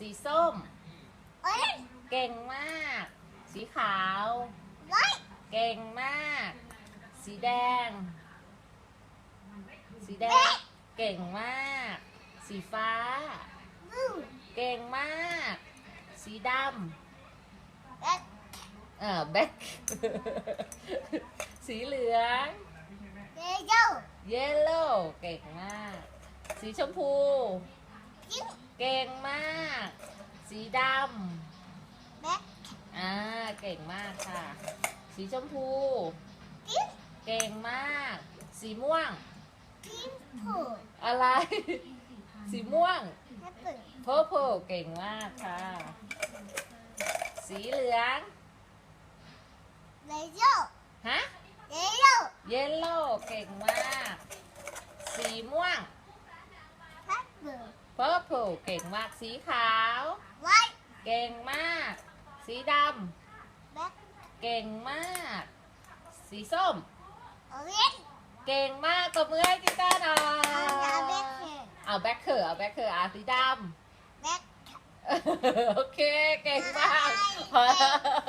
สีส้ม orange เก่งมาก สีขาว white เก่งมาก สีแดง สีแดง เก่งมาก สีฟ้า blue เก่งมาก สีด red ำเออแบ็ค สีเหลือง yellow เยลโล่เก่งมาก สีชมพู pink เก่งมาก สีด black ำอ่าเก่งมากค่ะ สีชมพู pink เก่งมาก สีม่วง pink purple อะไร สีม่วง purple purple เก่งมากค่ะ สีเหลือง yellow ฮะ yellow เยลโล่เก่งมาก สีม่วง purple purple เก่งมากสีขาว white เก่งมาก สีด black ำเก่งมาก สีส้ม orange เก่งมากตบมือให้กีตาร์หน่อย and black hair เอาแบ็คเคอร์เอาแบ็คเคอร์อาสีด black ำ โอเค เก่งมากพอแล้ว